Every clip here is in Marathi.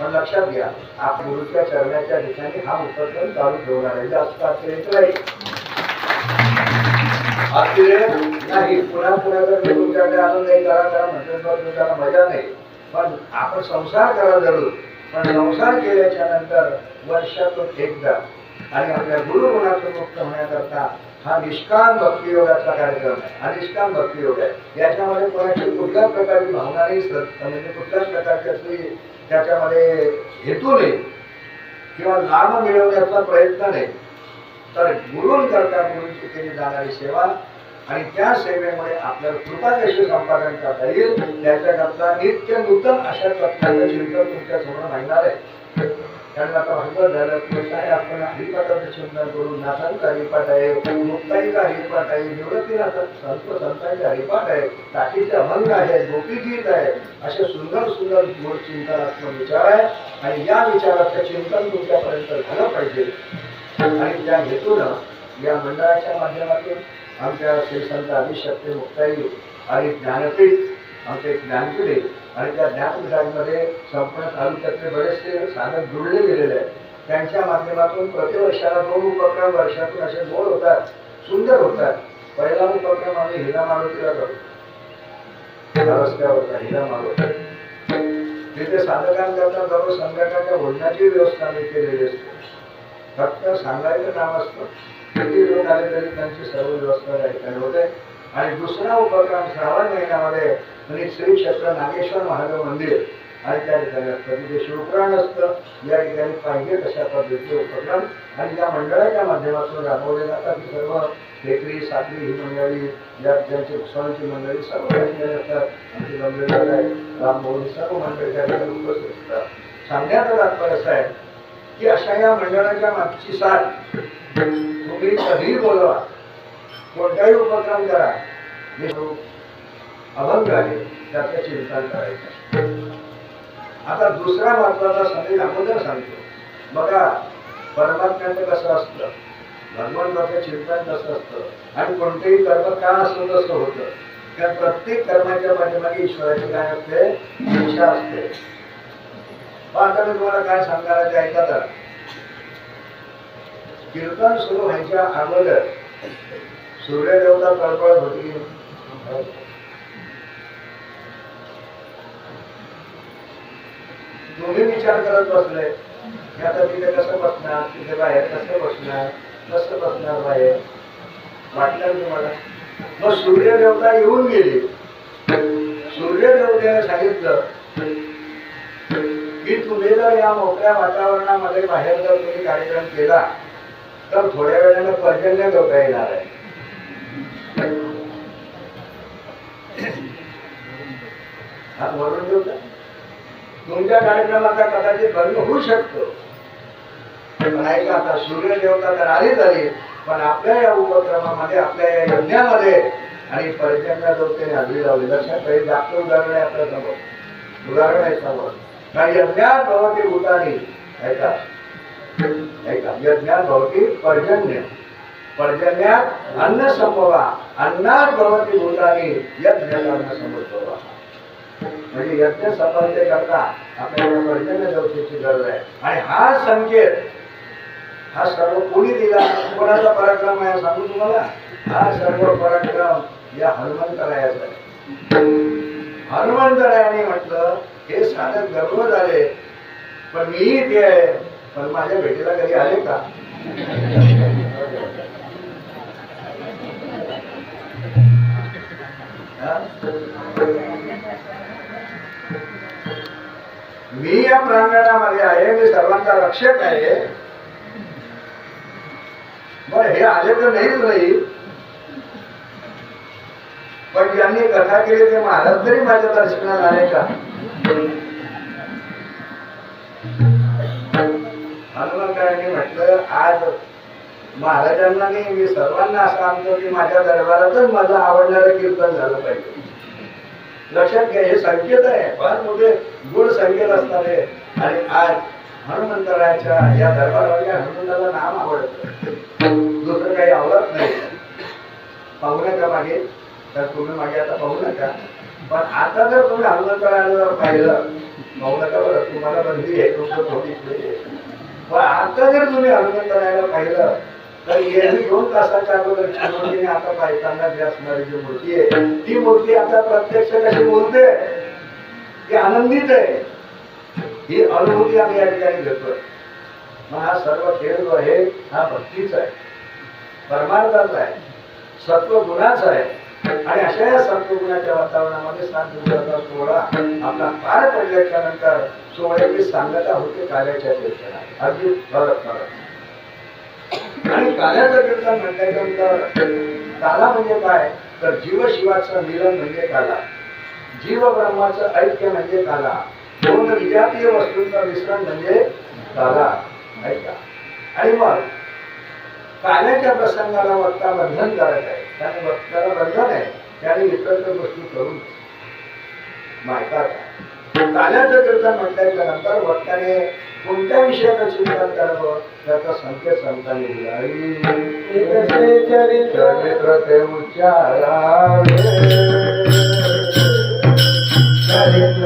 पण लक्षात घ्या आप गुरुच्या करण्याच्या ठिकाणी हा उपक्रम चालू ठेवणार आहे. जास्त आश्चर्य नाही. आश्चर्य नाही. पुन्हा पुन्हा जर मी तुमच्याकडे आलो नाही करा करा म्हटलं तर मजा नाही. पण आपण संसार करा जरूर. पण संसार केल्याच्यानंतर वर्षातून एकदा आणि आपल्या गुरुगुणातून मुक्त होण्याकरता हा निष्काम भक्ती योगाचा कार्यक्रम हा निष्काम भक्ती योग आहे. याच्यामध्ये कोणाची कुठल्याच प्रकारची भावना नाही सर. म्हणजे कुठल्याच प्रकारची असली त्याच्यामध्ये हेतू नाही किंवा लाभ मिळवण्याचा प्रयत्न नाही. तर गुरुंकरता गुरुची केली जाणारी सेवा आणि त्या सेवेमुळे आपल्याला कृपा कशी संपादन करता येईल. त्याच्याकरता नित्य नूतन अशा प्रकारचं चिंतन तुमच्यासमोर आहे त्यांना आता झालं आहे आपण हरिपाठाचं चिंतन करून हरिपाठ आहे मुक्ताईचा हरिपाठ आहे निवृत्तीनाथ संत संतांचे हरिपाठ आहे टाकीचे अभंग आहे गोपीगीत आहे. असे सुंदर सुंदर मूळ चिंतनात्मक विचार आहे आणि या विचाराचं चिंतन तुमच्यापर्यंत झालं पाहिजे. आणि त्या हेतूनं या मंडळाच्या माध्यमातून आमच्या श्री संत आदिशक्ती मुक्ताई आणि ज्ञानपीठ आमचे ज्ञानपीठ आणि त्या ज्ञानपीठांमध्ये संपूर्ण तालुक्यातले बरेचसे साधक जुळले गेलेले आहेत. त्यांच्या माध्यमातून प्रतिवर्षाला दोन उपक्रम वर्षातून असे गोड होतात सुंदर होतात. पहिला उपक्रम आम्ही हिरा मारुतीला करतो. या रस्त्यावरचा हिरा मारुती. तिथे साधकांकरता दररोज संध्याकाळच्या भोजनाची व्यवस्था आम्ही केलेली असते. फक्त सांगायचं काम असतं. किती लोक आले तरी त्यांची सर्व व्यवस्था त्या होते. आणि दुसरा उपक्रम श्रावण महिन्यामध्ये म्हणजे श्री क्षेत्र नागेश्वर महादेव मंदिर. आणि त्या ठिकाणी असतं. तिथे शिवपुराण असतं. या ठिकाणी पाहिजे तशा पद्धतीचे उपक्रम. आणि त्या मंडळाच्या माध्यमातून राबवले जातात सर्व. टेकरी साखरी ही मंडळी या ज्यांची उत्सवांची मंडळी सर्व ठिकाणी असतात आमची मंडळी रामभोवनी सर्व मंडळी त्या ठिकाणी उपस्थित असतात. सांगण्याचा तात्पर्य असं आहे की अशा या मंडळाच्या मागची साथ तुम्ही कधीही बोलवा. कोणताही उपक्रम करा. जो अभंग आहे त्याचं चिंतन करायचं. आता दुसरा महत्त्वाचा संदेश अगोदर सांगतो. बघा परमात्म्याचं कसं असतं? भगवंताचं चिंतन कसं असतं? आणि कोणतेही कर्म का असं कसं होतं? त्या प्रत्येक कर्माच्या पाठीमागे ईश्वराची काय असते? इच्छा असते. आता मी तुम्हाला काय सांगायला ते ऐका तर कीर्तन सुरू व्हायच्या अगोदर सूर्यदेवता कळकळत होती. तुम्ही विचार करत बसले की आता तिथे कसं बसणार? तिथे बाहेर कसं बसणार? कसं बसणार बाहेर? वाटलं तुम्हाला? मग सूर्यदेवता येऊन गेले. सूर्यदेवतेने सांगितलं की तुम्ही जर या मोकळ्या वातावरणामध्ये बाहेर जर तुम्ही कार्यक्रम केला तर थोड्या वेळानं पर्जन्य धोका येणार आहे हा वरून होता तुमच्या कार्यक्रमाचा कदाचित भंग होऊ शकतो. पण का आता सूर्य देवता तर आली झाली पण आपल्या या उपक्रमामध्ये आपल्या या यज्ञामध्ये आणि पर्जन्य देवतेने हजरी लावली लक्षात काही जास्त उदाहरण आहे आपल्यासमोर. उदाहरण आहे समोर. काही यज्ञात भवती भूतानी ऐका. ऐका यज्ञात भवती पर्जन्य. पर्जन्यात अन्न संभवा. अन्नात भवती भूतानी यज्ञ अन्न संभवा. म्हणजे यज्ञ सफलते करता आपल्याला पर्जन्य देवतेची गरज आहे. आणि हा संकेत हा सर्व कोणी दिला कोणाचा पराक्रम आहे सांगू तुम्हाला? हा सर्व पराक्रम या हनुमंतरायाचा आहे. हनुमंतरायाने म्हटलं हे साधक गर्व झाले पण मी ते आहे. पण माझ्या भेटीला कधी आले का? हा? मी या प्रांगणामध्ये आहे मी सर्वांचा रक्षक आहे. बर हे आले तर नाहीच नाही पण ज्यांनी कथा केली ते महाराज तरी माझ्या दर्शनाला आले का? हनुमंतांनी म्हटलं आज महाराजांना नाही मी सर्वांना असं सांगतो की माझ्या दरबारातच माझं आवडणारं कीर्तन झालं पाहिजे. लक्षात घ्या हे संकेत आहे. फार मोठे गुण संकेत असणारे आणि आज हनुमंतराच्या या दरबाराच्या हनुमंताला नाम आवडत. दुसरं काही आवडत नाही. पाहू नका मागे. तर तुम्ही मागे आता पाहू नका. पण आता जर तुम्ही हनुमंतराला जर पाहिलं पाहू नका बरं तुम्हाला बंदी आहे तुमचं थोडी पण आता जर तुम्ही हनुमान पाहिलं तर गेली दोन तासाच्या अगोदर मूर्तीने आता पाहताना जी असणारी जी मूर्ती आहे ती मूर्ती आता प्रत्यक्ष कशी बोलते? ते आनंदित आहे. ही अनुभूती आम्ही या ठिकाणी घेतोय. मग हा सर्व खेळ जो आहे हा भक्तीचा आहे. परमार्थाचा आहे. सत्वगुणाचा आहे. आणि अशा या सत्वगुणाच्या वातावरणामध्ये सात दिवसाचा सोहळा आपला पार पडल्याच्या नंतर सोहळ्याची सांगता होते कार्याच्या कीर्तनात. अगदी फरक फरक. आणि कार्याचं कीर्तन म्हटल्यानंतर काला म्हणजे काय? तर जीवशिवाचं मिलन म्हणजे काला. जीव ब्रह्माचं ऐक्य म्हणजे काला दोन विजातीय वस्तूंचं मिश्रण म्हणजे काला ऐका. आणि मग काल्याच्या प्रसंगाला वक्ता बंधन करत आहे. त्याने वक्त्याला बंधन आहे. त्याने इतर गोष्टी करून मायकाचा काल्याचं कीर्तन म्हटल्याच्या नंतर वक्त्याने कोणत्या विषयाचं चिंतन करावं? त्याचा संकेत संतांनी दिला चरित्र? चरित्र ते उच्चारावे. चरित्र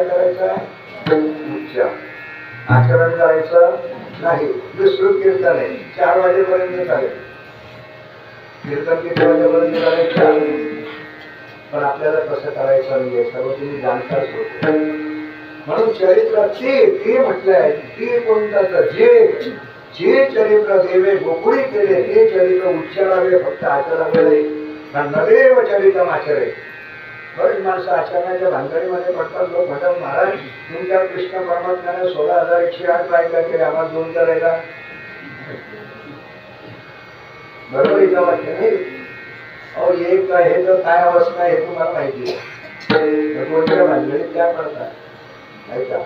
काय करायचा आचरण करायचं नाही. विस्तृत कीर्तन आहे. चार वाजेपर्यंत चालेल. कीर्तन किती वाजेपर्यंत चालेल? पण आपल्याला कसं करायचं नाहीये सर्व तुम्ही जाणताच होते. म्हणून चरित्र ते ते म्हटलंय ते कोणतं जे जे चरित्र देवे गोकुळी केले ते चरित्र उच्चारावे फक्त आचरावे नाही. चरित्र आचरे बरेच माणसं आचरणाच्या भानगडीमध्ये पडतात. लोक म्हणतात महाराज तुमच्या कृष्ण परमात्म्याने सोळा हजार एकशे आठ बायका केले आम्हाला दोन करायला बरोबर इथं का वाक्य नाही? अहो एक हे तर काय अवस्था आहे हे तुम्हाला माहिती आहे. तर कोणत्या भानगडीत काय पडतात. ऐका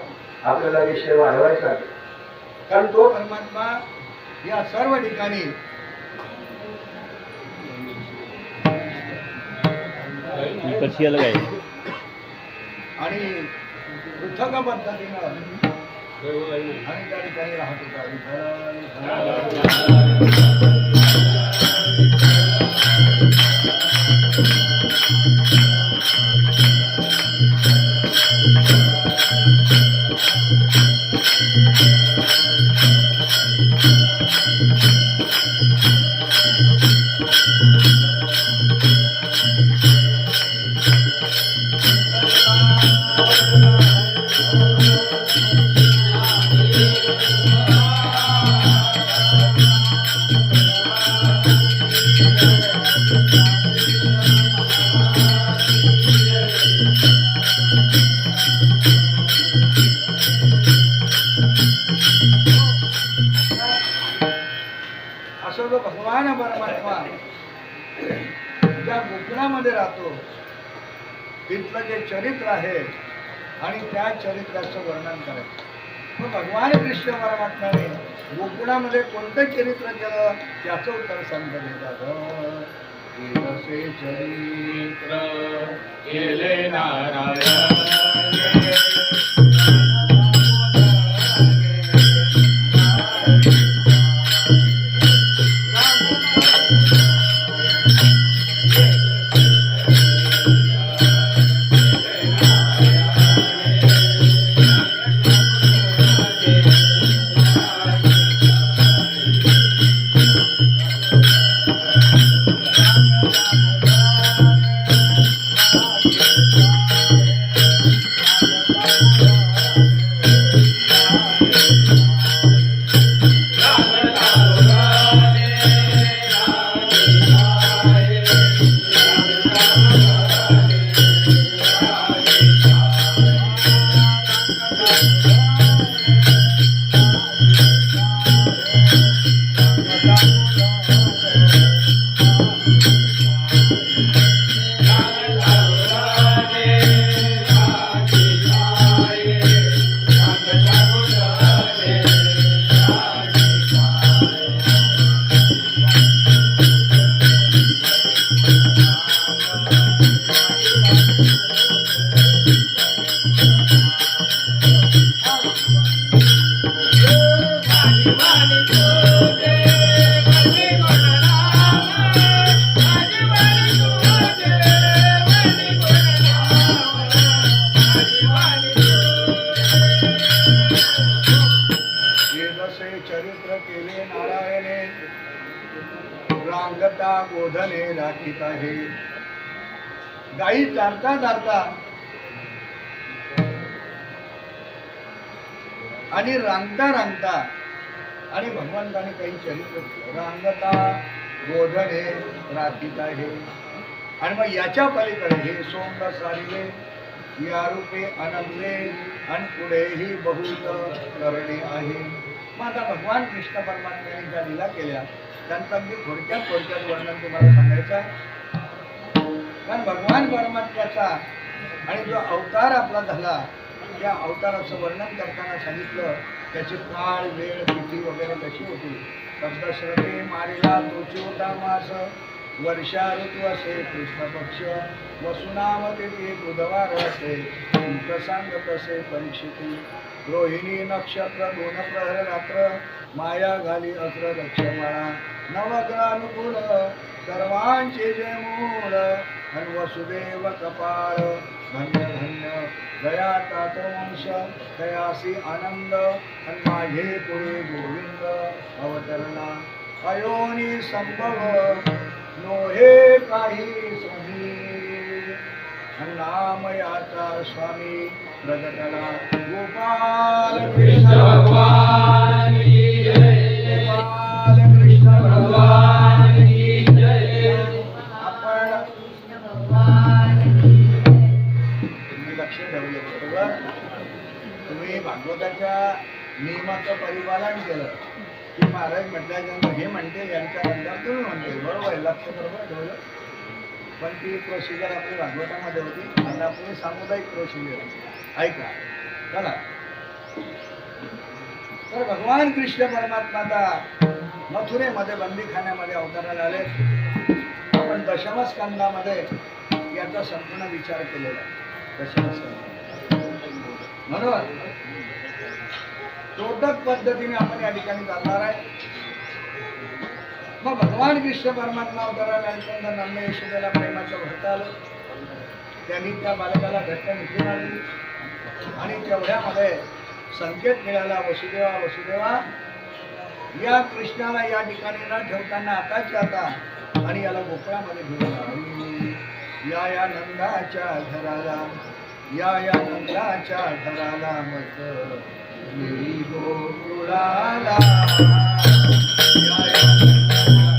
आपल्याला विषय वाढवायचा कारण तो परमात्मा या सर्व ठिकाणी कशी आलं काय? आणि पृथक पद्धतीनं आणि त्या ठिकाणी राहत होता. सर्व भगवान परमात्मा ज्या गोकुळामध्ये राहतो तिथलं जे चरित्र आहे आणि त्या चरित्राचं वर्णन करायचं मग भगवान कृष्ण परमात्माने गोकुळामध्ये कोणतं चरित्र केलं? त्याचं उत्तर सांगितलं येतात चरित्र केले नारायण. गाई चारता आणि रांगता रांगता आणि भगवंताने काही चरित्र रांगता गोधन हे राधिता हे. आणि मग याच्या पलीकडे हे सोंग सारिले या रूपे अनमले आणि पुढेही बहुत करणे आहे. मग आता भगवान कृष्ण परमात्म्याने ज्या लिला केल्या त्यांचं अगदी थोडक्यात थोडक्यात वर्णन तुम्हाला सांगायचं आहे. कारण भगवान परमात्म्याचा आणि जो अवतार आपला झाला त्या अवताराचं वर्णन करताना सांगितलं त्याची काळ वेळ तिथी वगैरे कशी होती? तर दशरथे मारिला तोची होता मास वर्षा ऋतू असे कृष्ण पक्ष वसुनामध्ये बुधवार असे सांग असे परीक्षिती रोहिणी नक्षत्र दोन प्रहर रात्र माया घाली अग्र लक्षमाळा नवग्रानुकूल सर्वांचे जय मूळ आणि वसुदेव कपाळ धन्य धन्य दया तात दयासी आनंद आणि माझे पुढे गोविंद अवतरणा अयोनी संभव नोहे काही सही आणि स्वामी प्रगटला गोपाल कृष्ण भगवान। स्वतःच्या नियमाचं परिपालन केलं. की महाराज म्हटल्यानंतर हे म्हणते यांच्या नंतर तुम्ही म्हणते. बरोबर आहे लक्ष बरोबर ठेवलं पण ती प्रोसिजर आपली भागवतामध्ये होती. आता आपली सामुदायिक प्रोसिजर ऐका. चला. तर भगवान कृष्ण परमात्माचा मथुरेमध्ये बंदीखान्यामध्ये अवताराला आले. आपण दशमस्कंदामध्ये याचा संपूर्ण विचार केलेला दशमस्कंद. म्हणून तोटक पद्धतीने आपण या ठिकाणी चालणार आहे. मग भगवान कृष्ण परमात्मा अवताराला आल्यानंतर नम्य यशोदेला प्रेमाचं भरत आलं त्यांनी त्या बालकाला घट्ट निघून आली आणि तेवढ्यामध्ये संकेत मिळाला वसुदेवा वसुदेवा. या कृष्णाला या ठिकाणी न ठेवताना आताची आता आणि याला गोकुळामध्ये घेऊन या या नंदाच्या घराला या या नंदाच्या घराला मत मी गोकुळाला या या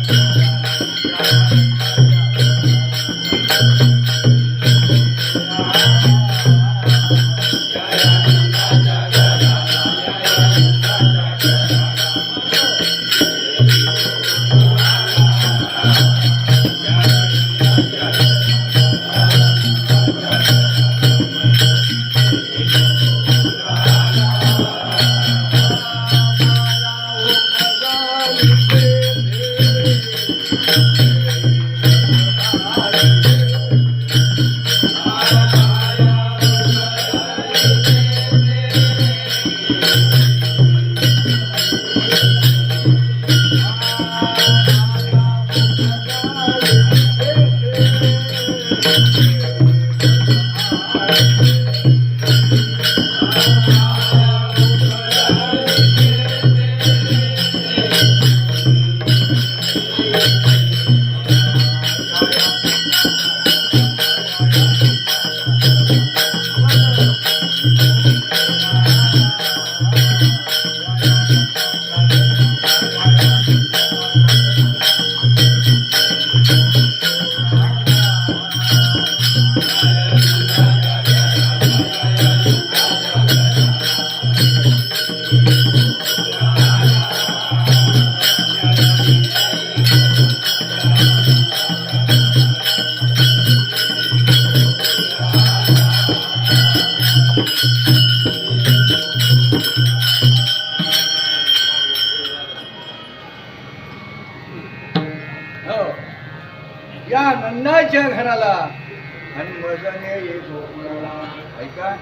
आणि मजाने ये गोकुळाला ऐका.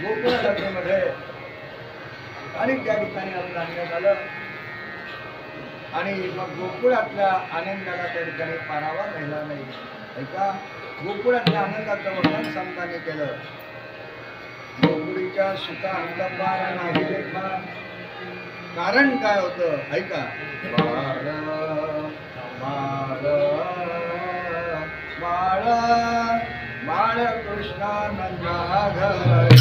गोकुळ जागेमध्ये आणि त्या ठिकाणी आपण आणण्यात आलं. आणि मग गोकुळातल्या आनंदाला त्या ठिकाणी पारावा राहिला नाही. ऐका. गोकुळातल्या आनंदाचं वर्णन संतांनी केलं. गोकुळीच्या सुखा अंतपार नाही रेखा कारण काय होतं? ऐका. बाळ माळ घर